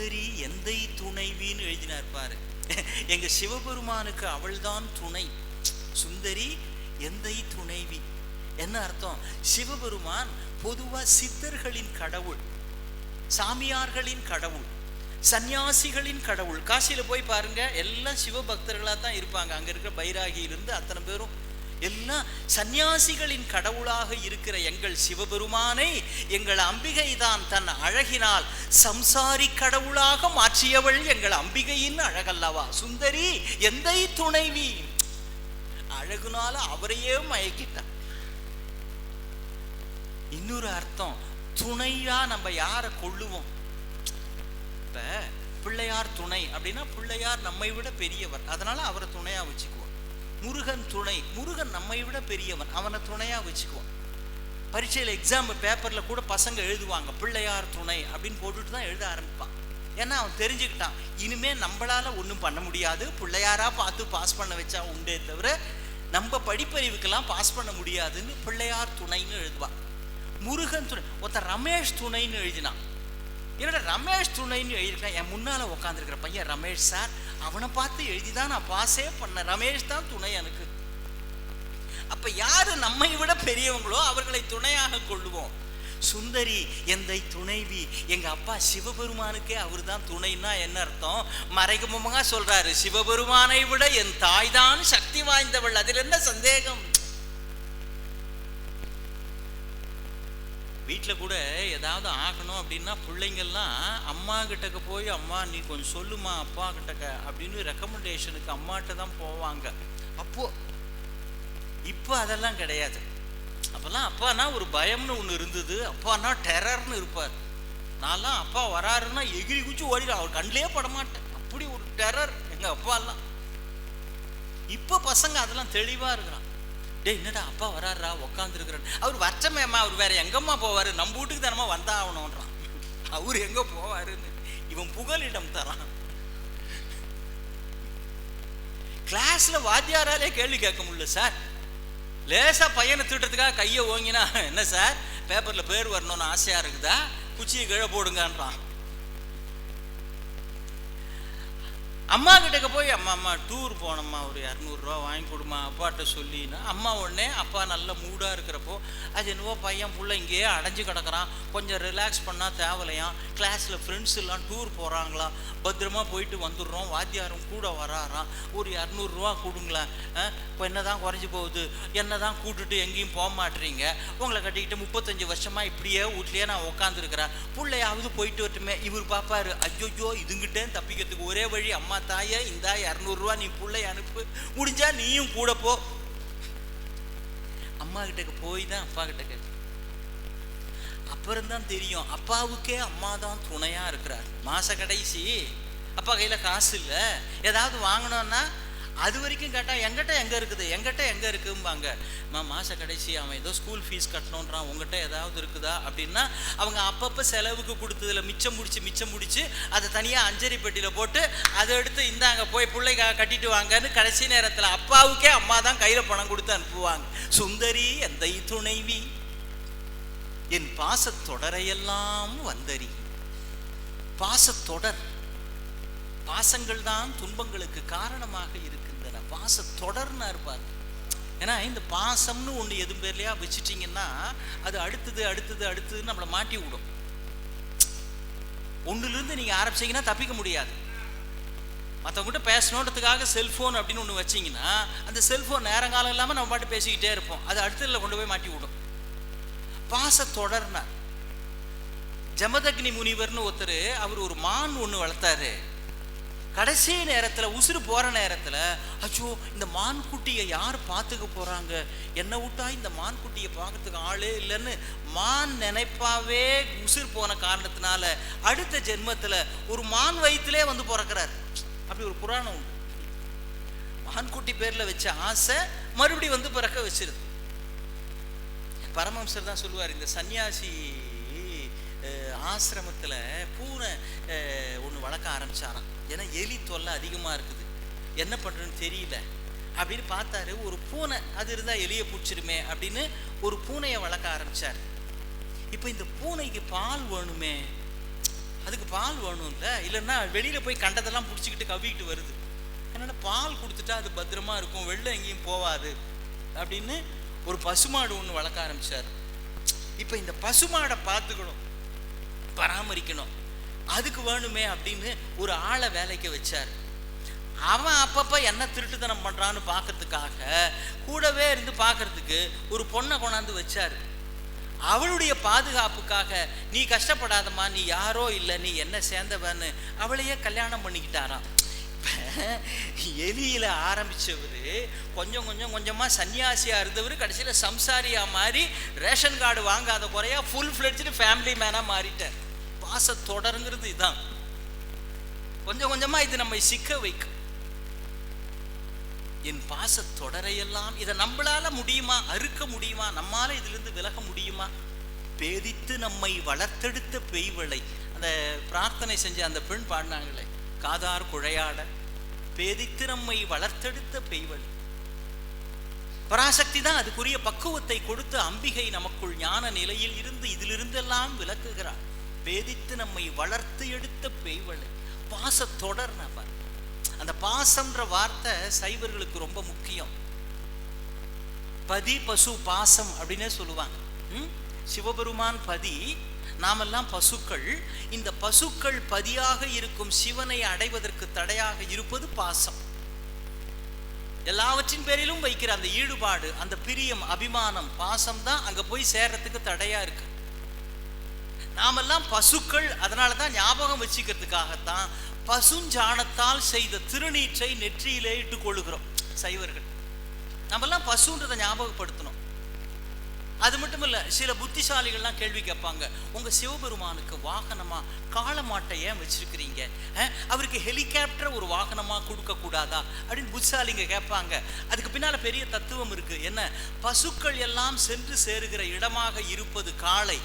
சுந்தரி எந்தை துணைவின்னு எழுதினார் பாரு. எங்க சிவபெருமானுக்கு அவள்தான் துணை. சுந்தரி எந்தை துணைவி என்ன அர்த்தம்? சிவபெருமான் பொதுவா சித்தர்களின் கடவுள் சாமியார்களின் கடவுள் சந்நியாசிகளின் கடவுள். காசியில போய் பாருங்க எல்லாம் சிவபக்தர்களா தான் இருப்பாங்க. அங்க இருக்கிற பைராகியிலிருந்து அத்தனை பேரும் எல்லாம் சந்நியாசிகளின் கடவுளாக இருக்கிற எங்கள் சிவபெருமானை எங்கள் அம்பிகை தான் தன் அழகினால் சம்சாரி கடவுளாக மாற்றியவள் எங்கள் அம்பிகையின் அழகல்லவா? சுந்தரி எந்தை துணைவி? அழகுனால அவரையே மயக்கிட்டான். இன்னொரு அர்த்தம் துணையா நம்ம யாரை கொள்ளுவோம்? இப்ப பிள்ளையார் துணை அப்படின்னா பிள்ளையார் நம்மை விட பெரியவர். அதனால அவரை துணையா வச்சுக்குவோம். முருகன் துணை. முருகன் நம்மை விட பெரியவன். அவனை துணையா வச்சுக்குவான். பரீட்சையில் எக்ஸாம் பேப்பர்ல கூட பசங்க எழுதுவாங்க. பிள்ளையார் துணை அப்படின்னு போட்டுட்டு தான் எழுத ஆரம்பிப்பான். ஏன்னா அவன் தெரிஞ்சுக்கிட்டான். இனிமேல் நம்மளால ஒன்றும் பண்ண முடியாது. பிள்ளையாரா பார்த்து பாஸ் பண்ண வச்சா உண்டே தவிர நம்ம படிப்பறிவுக்கெல்லாம் பாஸ் பண்ண முடியாதுன்னு பிள்ளையார் துணைன்னு எழுதுவான். முருகன் துணை. ஒருத்தன் ரமேஷ் துணைன்னு எழுதினான். என்னோட ரமேஷ் துணைன்னு எழுதிருக்கேன் என் முன்னால உட்காந்துருக்கிற பையன் ரமேஷ் சார். அவனை பார்த்து எழுதி தான் நான் பாஸே பண்ணேன். ரமேஷ் தான் துணை எனக்கு. அப்ப யாரு நம்மை விட பெரியவங்களோ அவர்களை துணையாக கொள்ளுவோம். சுந்தரி எந்தை துணைவி? எங்க அப்பா சிவபெருமானுக்கே அவர் தான் துணைன்னா என்ன அர்த்தம்? மறைமுகமாக சொல்றாரு சிவபெருமானை விட என் தாய் தான் சக்தி வாய்ந்தவள். அதில் என்ன சந்தேகம்? வீட்டில் கூட ஏதாவது ஆகணும் அப்படின்னா பிள்ளைங்கள்லாம் அம்மா கிட்டக்க போய் அம்மா நீ கொஞ்சம் சொல்லுமா அப்பா கிட்டக்க அப்படின்னு ரெக்கமெண்டேஷனுக்கு அம்மாட்ட தான் போவாங்க. அப்போ இப்போ அதெல்லாம் கிடையாது. அப்போல்லாம் அப்பானா ஒரு பயம்னு ஒன்று இருந்தது. அப்பானா டெரர்னு இருப்பார். நான்லாம் அப்பா வராருன்னா எகிரி குச்சி ஓடிடும் அவர் கண்ணிலே படமாட்டேன். அப்படி ஒரு டெரர் எங்கள் அப்பாலாம். இப்போ பசங்க அதெல்லாம் தெளிவாக இருக்கிறான். டேய் என்னடா அப்பா வராருடா உக்காந்துருக்குறேன் அவர் வச்சமேம்மா அவர் வேற எங்கம்மா போவார்? நம்ம வீட்டுக்கு தானமா வந்தா ஆகணுன்றான் அவர் எங்கே போவாருன்னு இவன் புகலிடம் தரான். கிளாஸில் வாத்தியாராலே கேள்வி கேட்க முடியல சார். லேசாக பையனை திட்டுறதுக்காக கையை ஓங்கினா என்ன சார்? பேப்பரில் பேர் வரணும்னு ஆசையாக இருக்குதா? குச்சியை கீழே போடுங்கன்றான். அம்மா கிட்டக்க போய் அம்மா அம்மா டூர் போனோம்மா ஒரு இரநூறுவா வாங்கி கொடுமா அப்பாட்ட சொல்லினா அம்மா உடனே அப்பா நல்ல மூடாக இருக்கிறப்போ அது என்னவோ பையன் புள்ள இங்கேயே அடைஞ்சு கிடக்குறான். கொஞ்சம் ரிலாக்ஸ் பண்ணால் தேவலையாம். கிளாஸில் ஃப்ரெண்ட்ஸ் எல்லாம் டூர் போகிறாங்களா பத்திரமா போயிட்டு வந்துடுறோம். வாத்தியாரும் கூட வராராம். ஒரு இரநூறுவா கொடுங்களேன். இப்போ என்ன தான் குறைஞ்சி போகுது? என்ன தான் கூட்டுட்டு எங்கேயும் போக மாட்டீங்க உங்களை கட்டிக்கிட்டு முப்பத்தஞ்சு வருஷமாக இப்படியே வீட்லையே நான் உட்காந்துருக்கிறேன் பிள்ளையாவது போயிட்டு வரட்டுமே. இவர் பார்ப்பாரு ஐயோ இதுங்கிட்டே தப்பிக்கிறதுக்கு ஒரே வழி அம்மா தாயே இந்தா இரநூறுவா நீ பிள்ளை அனுப்பு. முடிஞ்சா நீயும் கூட போ. அம்மா கிட்ட போய் தான் அப்பா கிட்ட கேட்க அப்புறம் தான் தெரியும் அப்பாவுக்கே அம்மா தான் துணையா இருக்கிறார். மாச கடைசி அப்பா கையில காசு இல்லை. ஏதாவது வாங்கணும்னா அது வரைக்கும் கேட்டால் எங்கிட்ட எங்கே இருக்குது? எங்கிட்ட எங்கே இருக்கும்பாங்க. மா மாச கடைசி அவன் ஏதோ ஸ்கூல் ஃபீஸ் கட்டணுன்றான் உங்ககிட்ட ஏதாவது இருக்குதா? அப்படின்னா அவங்க அப்பப்போ செலவுக்கு கொடுத்ததுல மிச்சம் முடிச்சு மிச்சம் முடிச்சு அதை தனியாக அஞ்சரி பெட்டியில போட்டு அதை எடுத்து இந்தாங்க போய் பிள்ளை கட்டிட்டு வாங்கன்னு கடைசி நேரத்தில் அப்பாவுக்கே அம்மா தான் கையில் பணம் கொடுத்து அனுப்புவாங்க. சுந்தரி எந்த துணைவி என் பாசத்தொடரையெல்லாம் வந்தறி. பாசத்தொடர் பாசங்கள் தான் துன்பங்களுக்கு காரணமாக பாச தொடர்னா இருப்பார் ஏன்னா இந்த பாசம்னு ஒன்று எதுவும் பேர்லையா வச்சுட்டீங்கன்னா அது அடுத்தது அடுத்தது அடுத்ததுன்னு நம்மளை மாட்டி விடும். ஒன்றுலேருந்து நீங்கள் ஆரம்பிச்சீங்கன்னா தப்பிக்க முடியாது. மற்றவங்ககிட்ட பேசணுன்றதுக்காக செல்ஃபோன் அப்படின்னு ஒன்று வச்சீங்கன்னா அந்த செல்ஃபோன் நேரங்காலம் இல்லாமல் நம்ம பாட்டு பேசிக்கிட்டே இருப்போம். அது அடுத்ததில் கொண்டு போய் மாட்டி விடும். பாச தொடர்னா ஜமதக்னி முனிவர்னு ஒருத்தர் அவர் ஒரு மான் ஒன்று வளர்த்தாரு. கடைசி நேரத்தில் உசுறு போகிற நேரத்தில் அச்சோ இந்த மான்குட்டியை யார் பார்த்துக்க போகிறாங்க என்னை விட்டா இந்த மான்குட்டியை பார்க்கறதுக்கு ஆளே இல்லைன்னு மான் நினைப்பாவே உசுறு போன காரணத்தினால அடுத்த ஜென்மத்தில் ஒரு மான் வயிற்றுலே வந்து பிறக்கிறார். அப்படி ஒரு புராணம் உண்டு. மான்குட்டி பேரில் வச்ச ஆசை மறுபடியும் வந்து பிறக்க வச்சிருது. பரமம்சர் தான் சொல்லுவார் இந்த சன்னியாசி ஆசிரமத்தில் பூனை ஒன்று வளர்க்க ஆரம்பிச்சாராம். ஏன்னா எலி தொல்லை அதிகமாக இருக்குது. என்ன பண்ணுறதுன்னு தெரியல. அப்படின்னு பார்த்தாரு ஒரு பூனை அது இருந்தால் எலியை பிடிச்சிருமே அப்படின்னு ஒரு பூனையை வளர்க்க ஆரம்பிச்சார். இப்போ இந்த பூனைக்கு பால் வேணுமே? அதுக்கு பால் வேணும்ல? இல்லைன்னா வெளியில் போய் கண்டதெல்லாம் பிடிச்சிக்கிட்டு கவிக்கிட்டு வருது. அதனால் பால் கொடுத்துட்டா அது பத்திரமா இருக்கும் வெளில எங்கேயும் போவாது அப்படின்னு ஒரு பசுமாடு ஒன்று வளர்க்க ஆரம்பிச்சார். இப்போ இந்த பசுமாடை பார்த்துக்கணும். பராமரிக்கணும். அதுக்கு வேணுமே அப்படின்னு ஒரு ஆளை வேலைக்கு வச்சார். அவன் அப்பப்போ என்ன திருட்டுத்தனம் பண்ணுறான்னு பார்க்கறதுக்காக கூடவே இருந்து பார்க்கறதுக்கு ஒரு பொண்ணை கொண்டாந்து வச்சார். அவளுடைய பாதுகாப்புக்காக நீ கஷ்டப்படாதம்மா நீ யாரோ இல்லை நீ என்ன சேர்ந்தவன்னு அவளையே கல்யாணம் பண்ணிக்கிட்டாராம். எலியில ஆரம்பிச்சவர் கொஞ்சம் கொஞ்சம் கொஞ்சமா சன்னியாசியா இருந்தவர் கடைசியில சம்சாரியா மாறி ரேஷன் கார்டு வாங்காத குறையா ஃபுல் ஃபிளெட்ஜ்டு ஃபேமிலி மேனா மாறிட்டார். பாச தொடருங்கிறது இதான். கொஞ்சம் கொஞ்சமா இது நம்மை சிக்க வைக்கும். என் பாச தொடரையெல்லாம் இதை நம்மளால முடியுமா? அறுக்க முடியுமா? நம்மால இதிலிருந்து விலக முடியுமா? பேதித்து நம்மை வளர்த்தெடுத்த பெய்வளை. அந்த பிரார்த்தனை செஞ்ச அந்த பெண் பாடினாங்களே காதார் குழையாட. பேதித்து நம்மை வளர்த்தெடுத்த பெய்வளை. பராசக்தி தான் அதுக்குரிய பக்குவத்தை கொடுத்து அம்பிகை நமக்குள் ஞான நிலையில் இருந்து இதிலிருந்தெல்லாம் விளக்குகிறாள் பேதித்து நம்மை வளர்த்து எடுத்த பெய்வளை. பாச தொடர் அந்த பாசம்ன்ற வார்த்தை சைவர்களுக்கு ரொம்ப முக்கியம். பதி பசு பாசம் அப்படின்னே சொல்லுவாங்க. சிவபெருமான் பதி நாமெல்லாம் பசுக்கள். இந்த பசுக்கள் பதியாக இருக்கும் சிவனை அடைவதற்கு தடையாக இருப்பது பாசம். எல்லாவற்றின் பேரிலும் வைக்கிற அந்த ஈடுபாடு அந்த பிரியம் அபிமானம் பாசம் தான் அங்க போய் சேர்றதுக்கு தடையா இருக்கு. நாமெல்லாம் பசுக்கள் அதனால தான் ஞாபகம் வச்சுக்கிறதுக்காகத்தான் பசுஞ்சாணத்தால் செய்த திருநீற்றை நெற்றியிலே இட்டுக்கொள்ளுகிறோம். சைவர்கள். நம்மெல்லாம் பசுன்றதை ஞாபகப்படுத்தணும். அது மட்டும் இல்லை சில புத்திசாலிகள்லாம் கேள்வி கேட்பாங்க உங்க சிவபெருமானுக்கு வாகனமா காளமாட்டை ஏன் வச்சிருக்கிறீங்க? அவருக்கு ஹெலிகாப்டர் ஒரு வாகனமாக கொடுக்கக்கூடாதா? அப்படின்னு புத்திசாலிங்க கேட்பாங்க. அதுக்கு பின்னால பெரிய தத்துவம் இருக்கு. என்ன? பசுக்கள் எல்லாம் சென்று சேருகிற இடமாக இருப்பது காளை.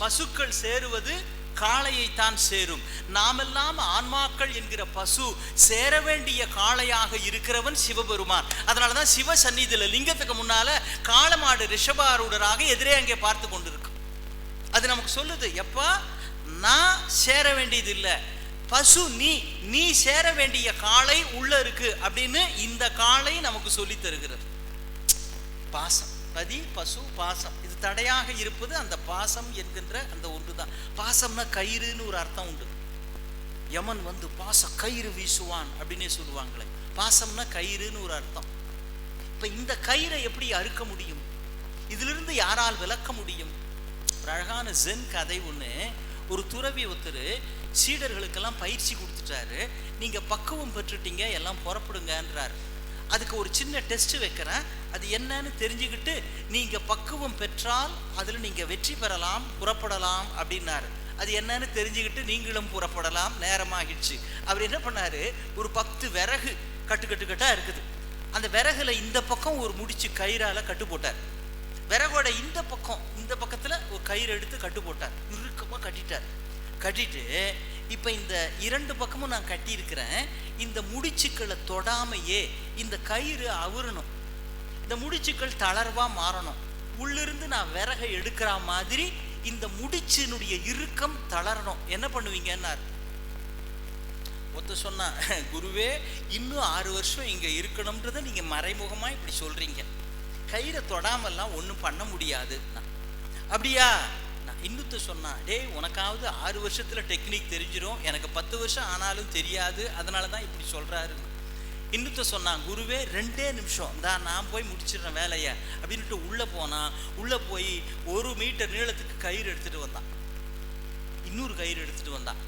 பசுக்கள் சேருவது காளையைத்தான் சேரும். நாமெல்லாம் ஆன்மாக்கள் என்கிற பசு சேர வேண்டிய காளையாக இருக்கிறவன் சிவபெருமான். அதனால தான் சிவ சந்நிதியில லிங்கத்துக்கு முன்னால காளமாடு ரிஷபாரூடராக எதிரே அங்கே பார்த்து கொண்டிருக்கும். அது நமக்கு சொல்லுது எப்பா நான் சேர வேண்டியது இல்லை. பசு நீ நீ சேர வேண்டிய காளை உள்ள இருக்கு அப்படின்னு இந்த காளை நமக்கு சொல்லி தருகிறது. பாசம். பதி பசு பாசம். இது தடையாக இருப்பது அந்த பாசம் என்கின்ற அந்த ஒன்று தான் பாசம்னா கயிறுன்னு ஒரு அர்த்தம் உண்டு. யமன் வந்து பாச கயிறு வீசுவான் அப்படின்னே சொல்லுவாங்களே. பாசம்னா கயிறுன்னு ஒரு அர்த்தம். இப்போ இந்த கயிறை எப்படி அறுக்க முடியும்? இதிலிருந்து யாரால் விளக்க முடியும்? ஒரு அழகான ஜென் கதை ஒன்று ஒரு துறவி ஒருத்தர் சீடர்களுக்கெல்லாம் பயிற்சி கொடுத்துட்டாரு. நீங்க பக்குவம் பெற்றுட்டீங்க எல்லாம் புறப்படுங்கன்றாரு. அதுக்கு ஒரு சின்ன டெஸ்ட் வைக்கிறேன். அது என்னன்னு தெரிஞ்சுக்கிட்டு நீங்க பக்குவம் பெற்றால் அதுல நீங்க வெற்றி பெறலாம் புறப்படலாம் அப்படின்னாரு. அது என்னன்னு தெரிஞ்சுக்கிட்டு நீங்களும் புறப்படலாம் நேரமாகிடுச்சு. அவர் என்ன பண்ணாரு? ஒரு பத்து விறகு கட்டு கட்டு கட்டா இருக்குது. அந்த விறகுல இந்த பக்கம் ஒரு முடிச்சு கயிறால கட்டு போட்டார். விறகோட இந்த பக்கம் இந்த பக்கத்துல ஒரு கயிறு எடுத்து கட்டு போட்டார். இறுக்கமா கட்டிட்டார். கட்டிட்டு இப்ப இந்த இரண்டு பக்கமும் நான் கட்டியிருக்கிறேன். இந்த முடிச்சுக்களை தொடாமையே இந்த கயிறு அவரணும் இந்த முடிச்சுக்கள் தளர்வாக மாறணும். உள்ளிருந்து நான் விறகை எடுக்கிற மாதிரி இந்த முடிச்சினுடைய இறுக்கம் தளரணும். என்ன பண்ணுவீங்கன்னார்? ஒத்த சொன்னா குருவே இன்னும் ஆறு வருஷம் இங்க இருக்கணும்ன்றதை நீங்க மறைமுகமா இப்படி சொல்றீங்க. கயிறை தொடாமல்லாம் ஒன்றும் பண்ண முடியாது அப்படியா? நான் சொன்னான் டேய் உனக்காவது ஆறு வருஷத்தில் டெக்னிக் தெரிஞ்சிடும் எனக்கு பத்து வருஷம் ஆனாலும் தெரியாது. அதனால தான் இப்படி சொல்கிறாரு இன்னொத்த சொன்னான் குருவே ரெண்டே நிமிஷம். தான் நான் போய் முடிச்சிடுறேன் வேலையை. அப்படின்ட்டு உள்ளே போனான் உள்ளே போய் ஒரு மீட்டர் நீளத்துக்கு கயிறு எடுத்துகிட்டு வந்தான். இன்னொரு கயிறு எடுத்துகிட்டு வந்தான்.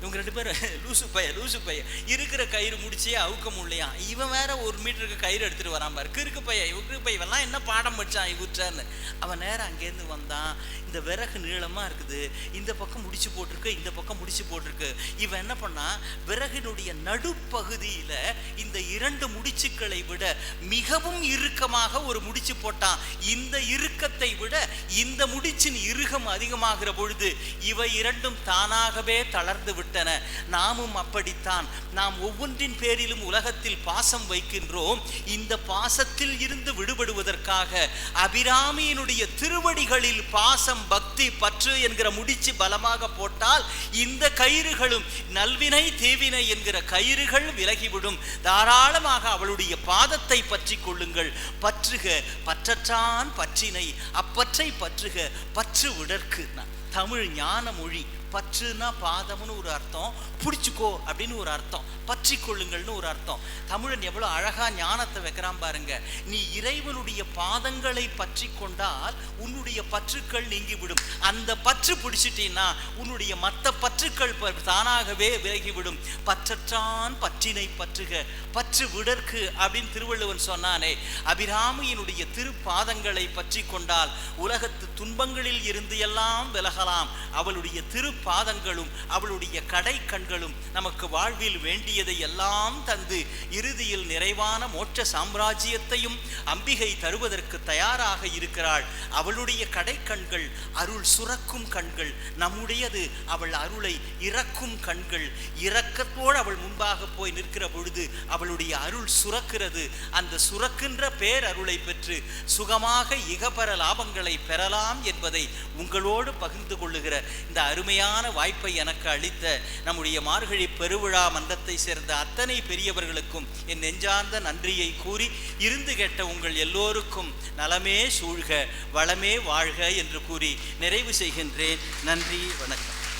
இவங்க ரெண்டு பேரும் லூசு பைய லூசு பைய இருக்கிற கயிறு முடிச்சே அவுக்க முடியலையா? இவன் வேற ஒரு மீட்டருக்கு கயிறு எடுத்துட்டு வரான் பாரு. கிறுக்கு பைய இவருக்கு பைய இவெல்லாம் என்ன பாடம் படிச்சான் இவற்றான்னு. அவன் நேரம் அங்கேருந்து வந்தான். இந்த விறகு நீளமாக இருக்குது. இந்த பக்கம் முடிச்சு போட்டிருக்கு இந்த பக்கம் முடிச்சு போட்டிருக்கு. இவன் என்ன பண்ணா விறகினுடைய நடுப்பகுதியில் இந்த இரண்டு முடிச்சுக்களை விட மிகவும் இறுக்கமாக ஒரு முடிச்சு போட்டான். இந்த இறுக்கத்தை விட இந்த முடிச்சின் இறுகம் அதிகமாகிற பொழுது இவை இரண்டும் தானாகவே தளர்ந்து விட்டு விட்டன நாமும் அப்படித்தான். நாம் ஒவ்வொன்றின் பேரிலும் உலகத்தில் பாசம் வைக்கின்றோம். இந்த பாசத்தில் இருந்து விடுபடுவதற்காக அபிராமியினுடைய திருவடிகளில் பாசம் பக்தி பற்று என்கிற முடிச்சு பலமாக போட்டால் இந்த கயிறுகளும் நல்வினை தீவினை என்கிற கயிறுகள் விலகிவிடும். தாராளமாக அவளுடைய பாதத்தை பற்றி கொள்ளுங்கள். பற்றுக பற்றற்றான் பற்றினை அப்பற்றை பற்றுக பற்று விடற்கு. தமிழ் ஞான மொழி பற்றுனா பாதம்னு ஒரு அர்த்தம் பிடிச்சிக்கோ அப்படின்னு ஒரு அர்த்தம் பற்றி கொள்ளுங்கள்னு ஒரு அர்த்தம். தமிழன் எவ்வளோ அழகா ஞானத்தை வைக்கிறான் பாருங்க. நீ இறைவனுடைய பாதங்களை பற்றி கொண்டால் உன்னுடைய பற்றுக்கள் நீங்கிவிடும். அந்த பற்று பிடிச்சிட்டீன்னா உன்னுடைய மற்ற பற்றுக்கள் ப- தானாகவே விலகிவிடும். பற்றற்றான் பற்றினை பற்றுக பற்று விடற்கு அப்படின்னு திருவள்ளுவன் சொன்னானே. அபிராமியினுடைய திருப்பாதங்களை பற்றி கொண்டால் உலகத்து துன்பங்களில் இருந்து எல்லாம் விலகலாம். அவளுடைய திரு பாதங்களும் அவளுடைய கடை கண்களும் நமக்கு வாழ்வில் வேண்டியதை எல்லாம் தந்து இறுதியில் நிறைவான மோட்ச சாம்ராஜ்யத்தையும் அம்பிகை தருவதற்கு தயாராக இருக்கிறாள். அவளுடைய கடை கண்கள் அருள் சுரக்கும் கண்கள். நம்முடையது அவள் அருளை இறக்கும் கண்கள். இரக்கத்தோடு அவள் முன்பாக போய் நிற்கிற பொழுது அவளுடைய அருள் சுரக்கிறது. அந்த சுரக்கின்ற பேரருளை பெற்று சுகமாக இகபர லாபங்களை பெறலாம் என்பதை உங்களோடு பகிர்ந்து கொள்ளுகிற இந்த அருமையான வாய்ப்பை எனக்கு அளித்த நம்முடைய மார்கழி பெருவிழா மன்றத்தை சேர்ந்த அத்தனை பெரியவர்களுக்கும் என் நெஞ்சார்ந்த நன்றியை கூறி இருந்து கேட்ட உங்கள் எல்லோருக்கும் நலமே சூழ்க வளமே வாழ்க என்று கூறி நிறைவு செய்கின்றேன். நன்றி வணக்கம்.